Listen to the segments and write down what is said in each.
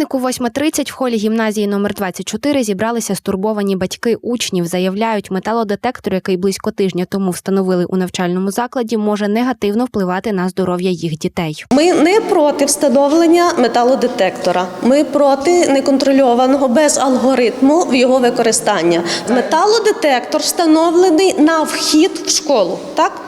Годиннику 8.30 в холі гімназії номер 24 зібралися стурбовані батьки учнів. Заявляють, металодетектор, який близько тижня тому встановили у навчальному закладі, може негативно впливати на здоров'я їх дітей. Ми не проти встановлення металодетектора. Ми проти неконтрольованого без алгоритму в його використання. Металодетектор встановлений на вхід в школу, так?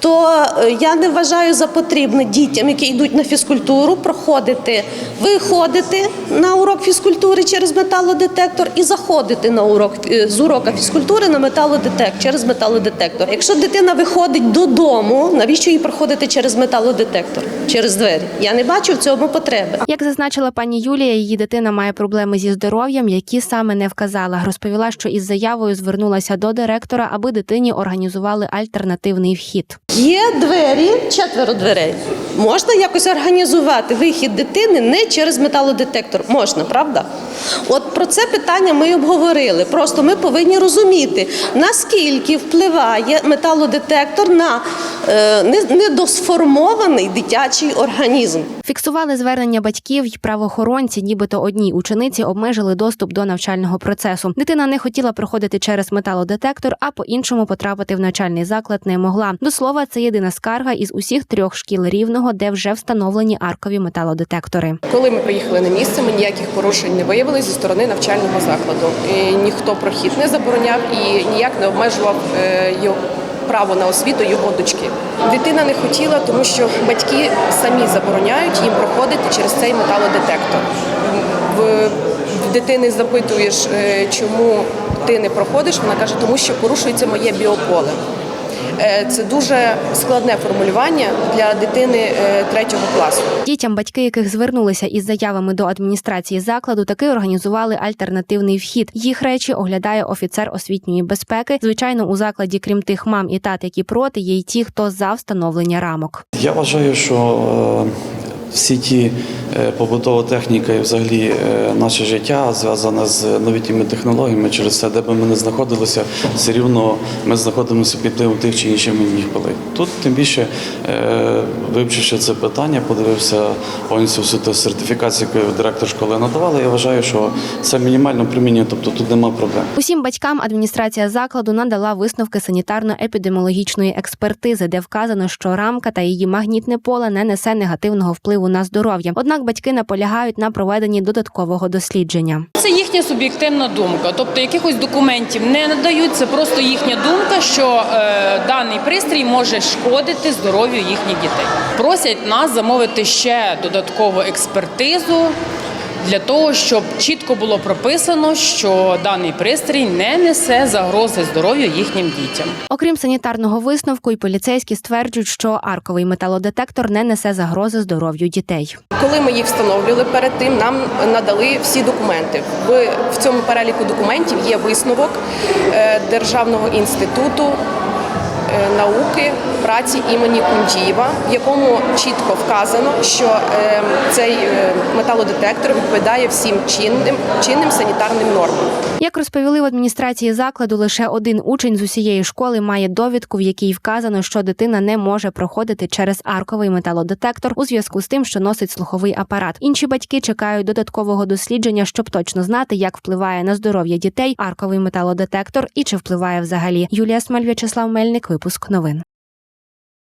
То е, я не вважаю за потрібне дітям, які йдуть на фізкультуру, проходити, виходити на урок фізкультури через металодетектор і заходити на урок е, з урока фізкультури на металодетектор через металодетектор. Якщо дитина виходить додому, навіщо їй проходити через металодетектор, через двері? Я не бачу в цьому потреби. Як зазначила пані Юлія, її дитина має проблеми зі здоров'ям, які саме не вказала. Розповіла, що із заявою звернулася до директора, аби дитині організували альтернативний вхід. Є двері, четверо дверей. Можна якось організувати вихід дитини не через металодетектор. Можна, правда? От про це питання ми й обговорили. Просто ми повинні розуміти, наскільки впливає металодетектор на е, недосформований дитячий організм. Фіксували звернення батьків й правоохоронці, нібито одній учениці обмежили доступ до навчального процесу. Дитина не хотіла проходити через металодетектор, а по-іншому потрапити в навчальний заклад не могла. До слова, це єдина скарга із усіх трьох шкіл рівного, де вже встановлені аркові металодетектори. Коли ми приїхали на місце, ми ніяких порушень не виявили зі сторони навчального закладу. І ніхто прохід не забороняв і ніяк не обмежував е, його право на освіту його дочки. Дитина не хотіла, тому що батьки самі забороняють їм проходити через цей металодетектор. В в дитини запитуєш, е, чому ти не проходиш. Вона каже, тому що порушується моє біополе. Е, Це дуже складне формулювання для дитини е, третього класу. Дітям, батьки яких звернулися із заявами до адміністрації закладу, таки організували альтернативний вхід. Їх речі оглядає офіцер освітньої безпеки. Звичайно, у закладі, крім тих мам і тат, які проти, є й ті, хто за встановлення рамок. Я вважаю, що е, всі ті е, побутова техніка і взагалі е, наше життя зв'язане з новітніми технологіями. Через це, де би ми не знаходилися, все рівно ми знаходимося під впливом тих чи інших пилей. Тут тим більше, е, вивчивши це питання, подивився повністю всю ту сертифікацію, яку директор школи надавала. Я вважаю, що це мінімально примінює, тобто тут нема проблем. Усім батькам адміністрація закладу надала висновки санітарно-епідеміологічної експертизи, де вказано, що рамка та її магнітне поле не несе негативного впливу на здоров'я. Однак батьки наполягають на проведенні додаткового дослідження. Це їхня суб'єктивна думка, тобто якихось документів не надають. Це просто їхня думка, що е, даний пристрій може шкодити здоров'ю їхніх дітей. Просять нас замовити ще додаткову експертизу для того, щоб чітко було прописано, що даний пристрій не несе загрози здоров'ю їхнім дітям. Окрім санітарного висновку, і поліцейські стверджують, що арковий металодетектор не несе загрози здоров'ю дітей. Коли ми їх встановлювали перед тим, нам надали всі документи. В, цьому переліку документів є висновок е, Державного інституту науки праці імені Кундієва, в якому чітко вказано, що е, цей е, металодетектор відповідає всім чинним, чинним санітарним нормам. Як розповіли в адміністрації закладу, лише один учень з усієї школи має довідку, в якій вказано, що дитина не може проходити через арковий металодетектор у зв'язку з тим, що носить слуховий апарат. Інші батьки чекають додаткового дослідження, щоб точно знати, як впливає на здоров'я дітей арковий металодетектор і чи впливає взагалі. Юлія Смаль, В'ячеслав Мельник, випуск новин.